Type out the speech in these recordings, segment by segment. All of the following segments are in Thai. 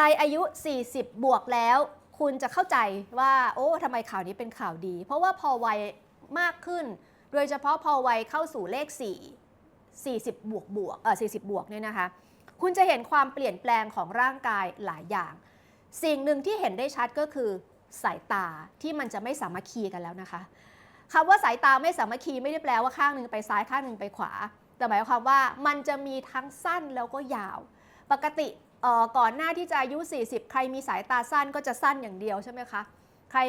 รอายุ 40 บวกแล้ว คุณจะเข้าใจว่าโอ้ทำไมข่าวนี้เป็นข่าวดี เพราะว่าพอวัยมากขึ้น โดยเฉพาะพอวัยเข้าสู่เลข 4 40 บวกบวกเออ40 บวกเนี่ยนะคะ คุณจะเห็นความเปลี่ยนแปลงของร่างกายหลายอย่าง สิ่งหนึ่งที่เห็นได้ชัดก็คือสายตาที่มันจะไม่สามัคคีกันแล้วนะคะคำว่าสายตาไม่สามัคคีไม่ได้แปลว่าข้างหนึ่งไปซ้ายข้างหนึ่งไปขวา แต่หมายความว่ามันจะมีทั้งสั้นแล้วก็ยาว ปกติ ก่อนหน้าที่จะอายุ 40 ใครมีสายตาสั้นก็จะสั้นอย่างเดียวใช่ไหมคะใคร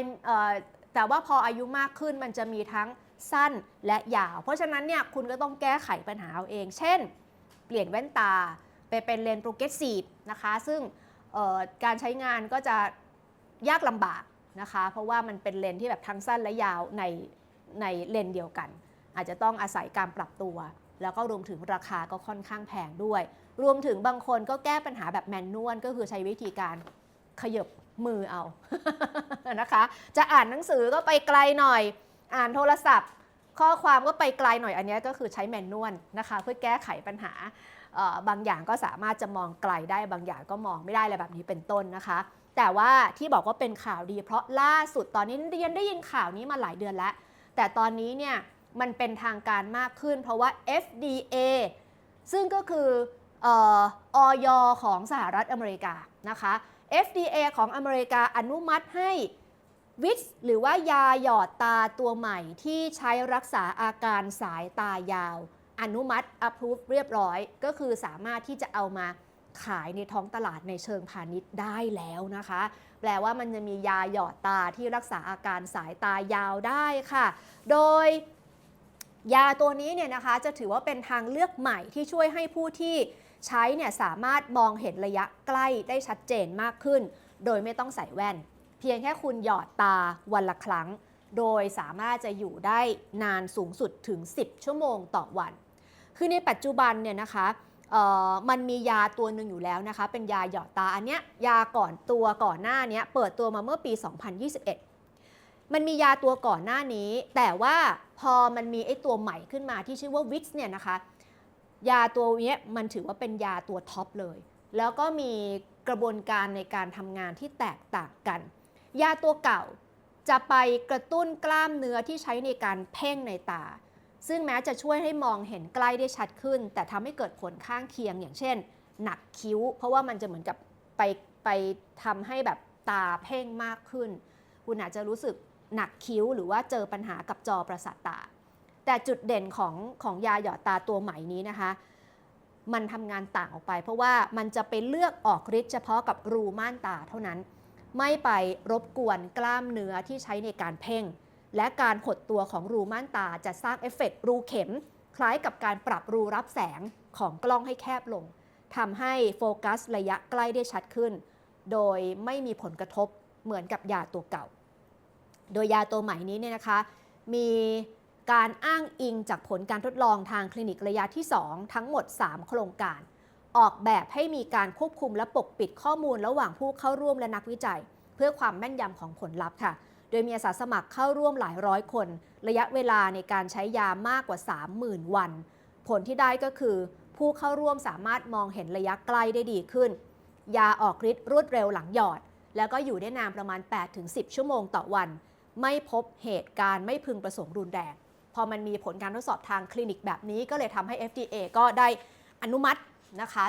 แต่ว่าพออายุมากขึ้นมันจะมีทั้งสั้นและยาว เพราะฉะนั้นเนี่ยคุณก็ต้องแก้ไขปัญหาเอาเอง เช่น เปลี่ยนแว่นตาไปเป็นเลนส์โปรเกรสซีฟนะคะ ซึ่งการใช้งานก็จะยากลำบากนะคะ เพราะว่ามันเป็นเลนส์ที่แบบทั้งสั้นและยาวในในเลนส์เดียวกัน อาจจะต้องอาศัยการปรับตัว แล้วก็รวมถึงราคาก็ค่อนข้างแพงด้วย รวมถึงบางคนก็แก้ปัญหาแบบแมนนวลก็คือใช้วิธีการขยบมือเอานะคะ จะอ่านหนังสือก็ไปไกลหน่อย อ่านโทรศัพท์ ข้อความก็ไปไกลหน่อยอันนี้ก็คือใช้แมนนวลนะคะ เพื่อแก้ไขปัญหาบางอย่างก็สามารถจะมองไกลได้บางอย่างก็มองไม่ได้อะไรแบบนี้เป็นต้นนะคะ แต่ว่าที่บอกว่าเป็นข่าวดี เพราะล่าสุดตอนนี้เรียนได้ยินข่าวนี้มาหลายเดือนแล้ว แต่ตอนนี้เนี่ยมันเป็นทางการมากขึ้น เพราะว่า FDA ซึ่งก็คือ อออยของสหรัฐอเมริกานะคะ FDA ของอเมริกาอนุมัติให้วิตหรือว่ายาหยอดตาตัวใหม่ที่ใช้รักษาอาการสายตายาว อนุมัติ approve เรียบร้อย ก็คือสามารถที่จะเอามาขายในท้องตลาดในเชิงพาณิชย์ได้แล้วนะคะ แปลว่ามันจะมียาหยอดตาที่รักษาอาการสายตายาวได้ค่ะ โดยยาตัวนี้เนี่ยนะคะจะถือว่าเป็นทางเลือกใหม่ที่ช่วยให้ผู้ที่ ใช้เนี่ยสามารถมองเห็นระยะใกล้ได้ชัดเจนมากขึ้น โดยไม่ต้องใส่แว่น เพียงแค่คุณหยอดตาวันละครั้ง โดยสามารถจะอยู่ได้นานสูงสุดถึง 10 ชั่วโมงต่อวัน คือในปัจจุบันเนี่ยนะคะมันมียาตัวหนึ่งอยู่แล้วนะคะ เป็นยาหยอดตาอันเนี้ยยาก่อนตัวก่อนหน้านี้เปิดตัวมาเมื่อปี 2021 มันมียาตัวก่อนหน้านี้ แต่ว่าพอมันมีไอ้ตัวใหม่ขึ้นมาที่ชื่อว่าวิ x เนี่ยนะคะ ยาตัวนี้มันถือว่าเป็นยาตัวท็อปเลย แล้วก็มีกระบวนการในการทำงานที่แตกต่างกัน ยาตัวเก่าจะไปกระตุ้นกล้ามเนื้อที่ใช้ในการเพ่งในตา ซึ่งแม้จะช่วยให้มองเห็นใกล้ได้ชัดขึ้น แต่ทำให้เกิดผลข้างเคียงอย่างเช่น หนักคิ้ว เพราะว่ามันจะเหมือนกับไปไปทำให้แบบตาเพ่งมากขึ้น คุณอาจจะรู้สึกหนักคิ้วหรือว่าเจอปัญหากับจอประสาทตา แต่จุดเด่นของของยาหยอดตาตัวใหม่นี้นะคะ มันทำงานต่างออกไป เพราะว่ามันจะไปเลือกออกฤทธิ์เฉพาะกับรูม่านตาเท่านั้น ไม่ไปรบกวนกล้ามเนื้อที่ใช้ในการเพ่ง และการหดตัวของรูม่านตาจะสร้างเอฟเฟกตรูเข็ม คล้ายกับการปรับรูรับแสงของกล้องให้แคบลงทำให้โฟกัสระยะใกล้ได้ชัดขึ้น โดยไม่มีผลกระทบเหมือนกับยาตัวเก่า โดยยาตัวใหม่นี้เนี่ยนะคะ มี การอ้างอิงจากผลการทดลองทางคลินิกระยะที่ 2 ทั้งหมด 3 โครงการ ออกแบบให้มีการควบคุมและปกปิดข้อมูลระหว่างผู้เข้าร่วมและนักวิจัย เพื่อความแม่นยำของผลลัพธ์ค่ะ โดยมีอาสาสมัครเข้าร่วมหลายร้อยคน ระยะเวลาในการใช้ยามากกว่า 30,000 วัน ผลที่ได้ก็คือ ผู้เข้าร่วมสามารถมองเห็นระยะใกล้ได้ดีขึ้น ยาออกฤทธิ์รวดเร็วหลังหยอด แล้วก็อยู่ได้นานประมาณ 8-10 ชั่วโมงต่อวัน ไม่พบเหตุการณ์ไม่พึงประสงค์รุนแรง พอมันมีผลการทดสอบทางคลินิกแบบนี้ก็เลยทำให้ FDA ก็ได้อนุมัตินะคะ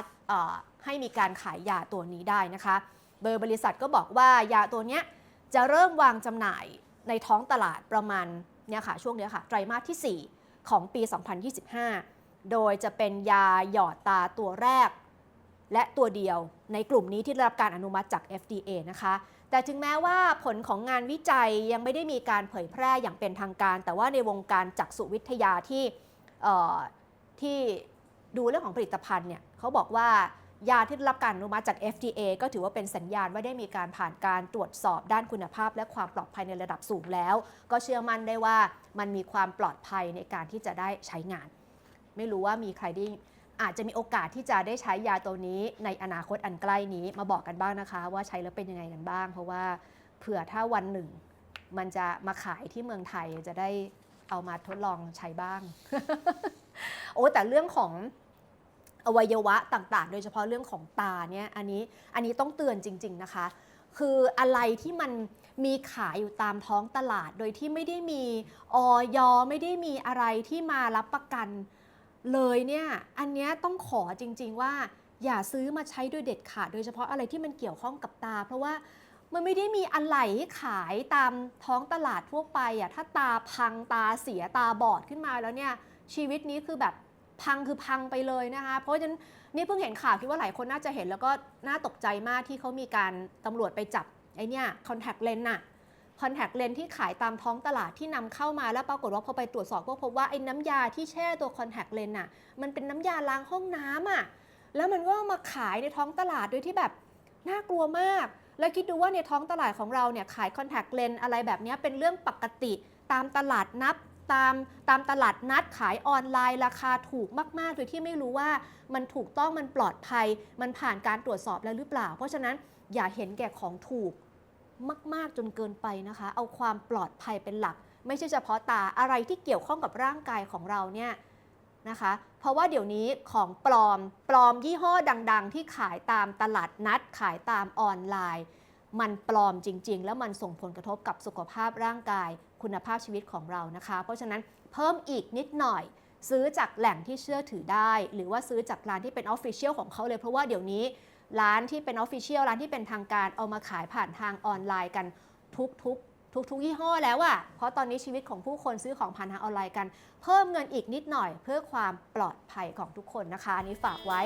ให้มีการขายยาตัวนี้ได้นะคะโดยบริษัทก็บอกว่ายาตัวนี้จะเริ่มวางจำหน่ายในท้องตลาดประมาณเนี่ยค่ะช่วงนี้ค่ะไตรมาสที่ 4 ของปี 2025 โดยจะเป็นยาหยอดตาตัวแรก และตัวเดียวในกลุ่มนี้ที่ได้รับการอนุมัติจาก FDA นะคะ แต่ถึงแม้ว่าผลของงานวิจัยยังไม่ได้มีการเผยแพร่อย่างเป็นทางการ แต่ว่าในวงการจักษุวิทยาที่ที่ดูเรื่องของผลิตภัณฑ์เนี่ยเขาบอกว่ายาที่ได้รับการอนุมัติจาก FDA ก็ถือว่าเป็นสัญญาณว่าได้มีการผ่านการตรวจสอบด้านคุณภาพ และความปลอดภัยในระดับสูงแล้ว ก็เชื่อมั่นได้ว่ามันมีความปลอดภัยในการที่จะได้ใช้งาน ไม่รู้ว่ามีใครได้ อาจจะมีโอกาสที่จะได้ใช้ยาตัวนี้ในอนาคตอันใกล้นี้มาบอกกันบ้างนะคะ ว่าใช้แล้วเป็นยังไงกันบ้าง เพราะว่าเผื่อถ้าวันหนึ่ง มันจะมาขายที่เมืองไทยจะได้เอามาทดลองใช้บ้าง โอ้แต่เรื่องของอวัยวะต่างๆ โดยเฉพาะเรื่องของตาเนี่ยอันนี้อันนี้ต้องเตือนจริง ๆนะคะ คืออะไรที่มันมีขายอยู่ตามท้องตลาด โดยที่ไม่ได้มีออยไม่ได้มีอะไรที่มารับประกัน เลยเนี่ยอันเนี้ยต้องขอจริง ๆ ว่า อย่าซื้อมาใช้โดยเด็ดขาด โดยเฉพาะอะไรที่มันเกี่ยวข้องกับตา เพราะว่ามันไม่ได้มีอะไรให้ขายตามท้องตลาดทั่วไปอะถ้าตาพังตาเสียตาบอดขึ้นมาแล้วเนี่ยชีวิตนี้คือแบบพังคือพังไปเลยนะคะ เพราะฉะนั้นนี่เพิ่งเห็นข่าวคิดว่าหลายคนน่าจะเห็นแล้วก็น่าตกใจมากที่เขามีการตำรวจไปจับไอเนี่ยคอนแทคเลนส์น่ะ คอนแทคเลนส์ที่ขายตามท้องตลาดที่นำเข้ามาแล้วปรากฏว่าพอไปตรวจสอบก็พบว่าไอ้น้ำยาที่แช่ตัวคอนแทคเลนส์น่ะมันเป็นน้ำยาล้างห้องน้ำอะแล้วมันก็มาขายในท้องตลาดโดยที่แบบน่ากลัวมาก แล้วคิดดูว่าในท้องตลาดของเราเนี่ยขายคอนแทคเลนส์อะไรแบบนี้เป็นเรื่องปกติตามตลาดนับตามตามตลาดนัดขายออนไลน์ ราคาถูกมาก ๆ โดยที่ไม่รู้ว่ามันถูกต้องมันปลอดภัย มันผ่านการตรวจสอบแล้วหรือเปล่า เพราะฉะนั้นอย่าเห็นแก่ของถูก มาก ๆ จนเกินไปนะคะ เอาความปลอดภัยเป็นหลัก ไม่ใช่เฉพาะตาอะไรที่เกี่ยวข้องกับร่างกายของเราเนี่ยนะคะ เพราะว่าเดี๋ยวนี้ของปลอมปลอมยี่ห้อดัง ๆ ที่ขายตามตลาดนัด ขายตามออนไลน์ มันปลอมจริง ๆ แล้วมันส่งผลกระทบกับสุขภาพร่างกาย คุณภาพชีวิตของเรานะคะ เพราะฉะนั้นเพิ่มอีกนิดหน่อยซื้อจากแหล่งที่เชื่อถือได้ หรือว่าซื้อจากร้านที่เป็นออฟฟิเชียลของเขาเลย เพราะว่าเดี๋ยวนี้ ร้านที่เป็นออฟฟิเชียลร้านที่เป็นทางการเอามาขายผ่านทางออนไลน์กันทุกทุกทุกทุกยี่ห้อแล้วอะเพราะตอนนี้ชีวิตของผู้คนซื้อของผ่านทางออนไลน์กัน เพิ่มเงินอีกนิดหน่อยเพื่อความปลอดภัยของทุกคนนะคะ อันนี้ฝากไว้